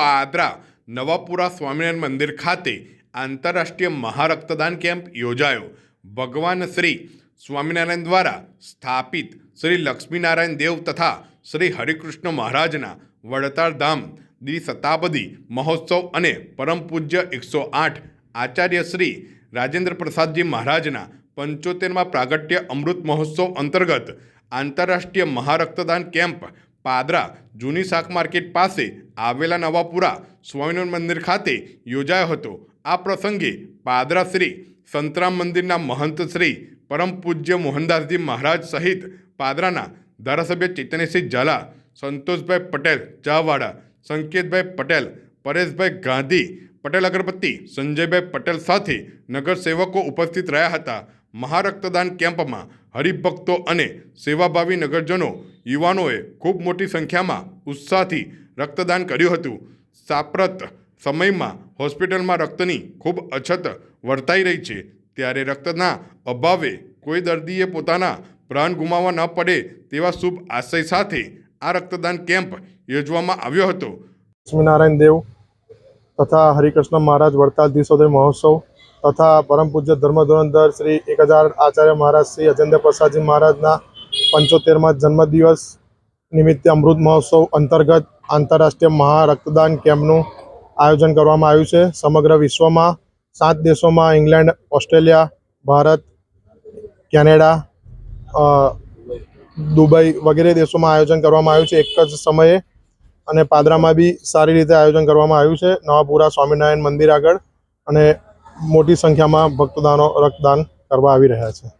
પાદરા નવાપુરા સ્વામિનારાયણ મંદિર ખાતે આંતરરાષ્ટ્રીય મહારક્તદાન કેમ્પ યોજાયો. ભગવાન શ્રી સ્વામિનારાયણ દ્વારા સ્થાપિત શ્રી લક્ષ્મીનારાયણ દેવ તથા શ્રી હરિકૃષ્ણ મહારાજના વડતાળ ધામ દ્વિશતાબ્દી મહોત્સવ અને પરમ પૂજ્ય એકસો આઠ આચાર્ય શ્રી રાજેન્દ્ર પ્રસાદજી મહારાજના પંચોતેરમાં પ્રાગટ્ય અમૃત મહોત્સવ અંતર્ગત આંતરરાષ્ટ્રીય મહારક્તદાન કેમ્પ પાદરા જૂની શાક માર્કેટ પાસે આવેલા નવાપુરા સ્વામિનારાયણ મંદિર ખાતે યોજાયો હતો. આ પ્રસંગે પાદરા શ્રી સંતરામ મંદિરના મહંત શ્રી પરમ પૂજ્ય મોહનદાસજી મહારાજ સહિત પાદરાના ધારાસભ્ય ચૈતન્યસિંહ ઝાલા, સંતોષભાઈ પટેલ ચાવાડા સંકેતભાઈ પટેલ, પરેશભાઈ ગાંધી, પટેલ અગરબત્તી, સંજયભાઈ પટેલ સાથે નગરસેવકો ઉપસ્થિત રહ્યા હતા. મહારક્તદાન કેમ્પમાં હરિભક્તો અને સેવાભાવી નગરજનો યુવાનોએ ખૂબ મોટી સંખ્યામાં ઉત્સાહથી રક્તદાન કર્યું હતું. સાપ્રત સમયમાં હોસ્પિટલમાં રક્તની ખૂબ અછત વર્તાઈ રહી છે. ત્યારે રક્તના અભાવે કોઈ દર્દીએ પોતાના પ્રાણ ગુમાવવા ન પડે તેવા શુભ આશય સાથે આ રક્તદાન કેમ્પ યોજવામાં આવ્યો હતો. લક્ષ્મીનારાયણ દેવ તથા હરિકૃષ્ણ મહારાજ વડતાલ દિવસોદય મહોત્સવ તથા પરમ પૂજ્ય ધર્મધોરણધર શ્રી એક હજાર આચાર્ય મહારાજ શ્રી અજેન્દ્ર પ્રસાદજી મહારાજના પંચોતેરમાં જન્મદિવસ નિમિત્તે અમૃત મહોત્સવ અંતર્ગત આંતરરાષ્ટ્રીય મહારક્તદાન કેમ્પનું આયોજન કરવામાં આવ્યું છે. સમગ્ર વિશ્વમાં સાત દેશોમાં England, Australia, Bharat, Canada Dubai વગેરે દેશોમાં આયોજન કરવામાં આવ્યું છે. એક જ સમયે અને પાદરામાં બી સારી રીતે આયોજન કરવામાં આવ્યું છે. નવાપુરા સ્વામિનારાયણ મંદિર આગળ અને મોટી સંખ્યામાં ભક્તદાનો રક્તદાન કરવા આવી રહ્યા છે.